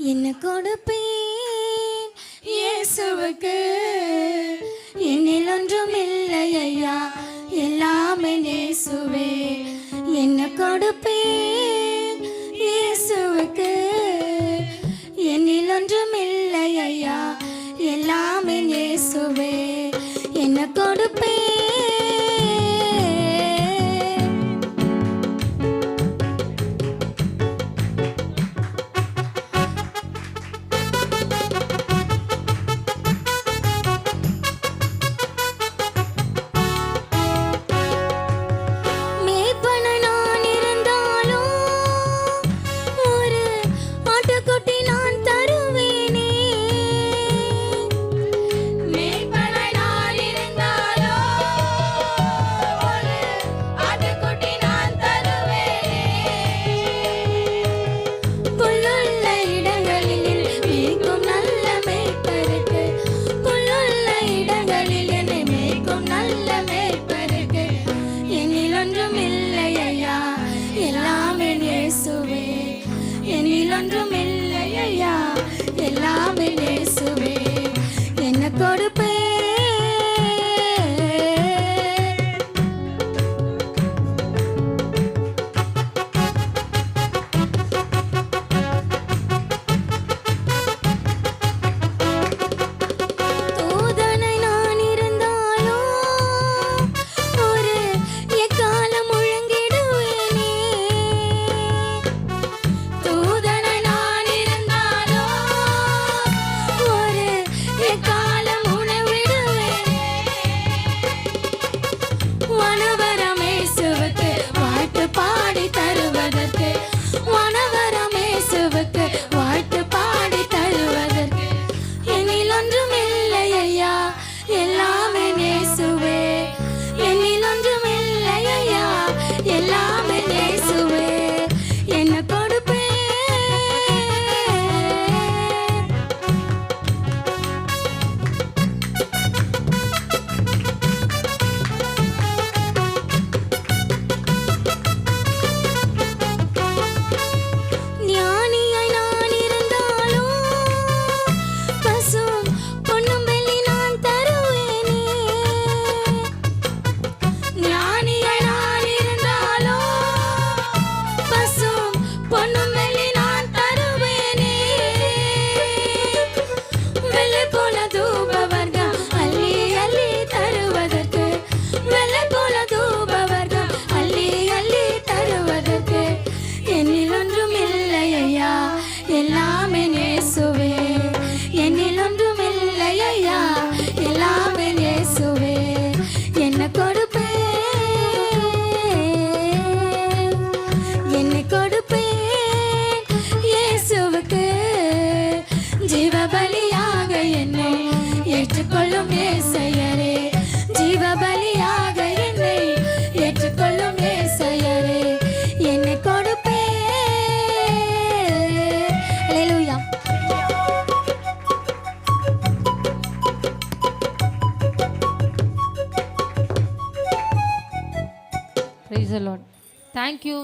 என்ன கொடுப்பேன்? இயேசுவுக்கு என்னில் ஒன்றும் இல்லை ஐயா. எல்லாமே நேசுவே என்ன கொடுப்பேன்? இயேசுவுக்கு என்னில் ஒன்றும் இல்லை ஐயா. எல்லாமே நேசுவே என்ன கொடுப்பேன்? ஏற்றுக்கொள்ளும் ஏசையரே. ஜீவ பலியாக என்னை ஏற்றுக்கொள்ளும் ஏசையரே. என்னை கொடுப்பே. Hallelujah praise Lord thank you